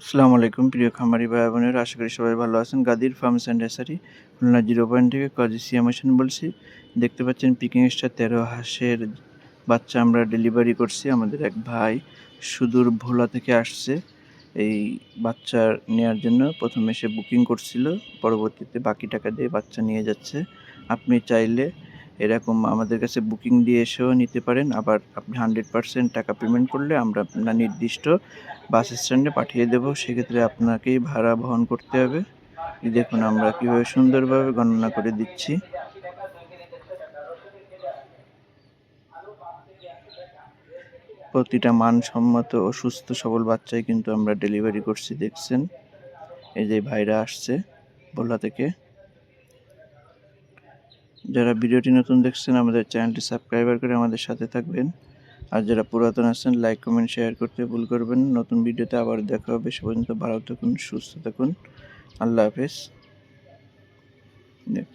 আসসালামু আলাইকুম, প্রিয় খামারি ভাই বোনেরা, আশা করি সবাই ভালো আছেন। গাদির ফার্মস অ্যান্ড এসারি খুলনা জিরো পয়েন্ট থেকে কাজী সিয়াম হোসেন বলছি। দেখতে পাচ্ছেন পিকিং স্টার তেরো হাঁসের বাচ্চা আমরা ডেলিভারি করছি। আমাদের এক ভাই সুদূর ভোলা থেকে আসছে এই বাচ্চা নেওয়ার জন্য। প্রথমে সে বুকিং করছিল, পরবর্তীতে বাকি টাকা দিয়ে বাচ্চা নিয়ে যাচ্ছে। আপনি চাইলে এরকম আমাদের কাছে বুকিং দিয়ে এসেও নিতে পারেন। আবার আপনি হান্ড্রেড পার্সেন্ট টাকা পেমেন্ট করলে আমরা আপনার নির্দিষ্ট বাস স্ট্যান্ডে পাঠিয়ে দেবো। সেক্ষেত্রে আপনাকেই ভাড়া বহন করতে হবে। দেখুন আমরা কীভাবে সুন্দরভাবে গণনা করে দিচ্ছি। প্রতিটা মানসম্মত ও সুস্থ সবল বাচ্চাই কিন্তু আমরা ডেলিভারি করছি, দেখছেন? এই যে ভাইরা আসছে ভোলা থেকে। যারা ভিডিওটি নতুন দেখছেন, আমাদের চ্যানেলটি সাবস্ক্রাইবার করে আমাদের সাথে থাকবেন। আর যারা পুরাতন আছেন লাইক কমেন্ট শেয়ার করতে ভুল করবেন নতুন ভিডিওতে আবার দেখা হবে। সে পর্যন্ত ভালো থাকুন, সুস্থ থাকুন। আল্লাহ হাফেজ। দেখ।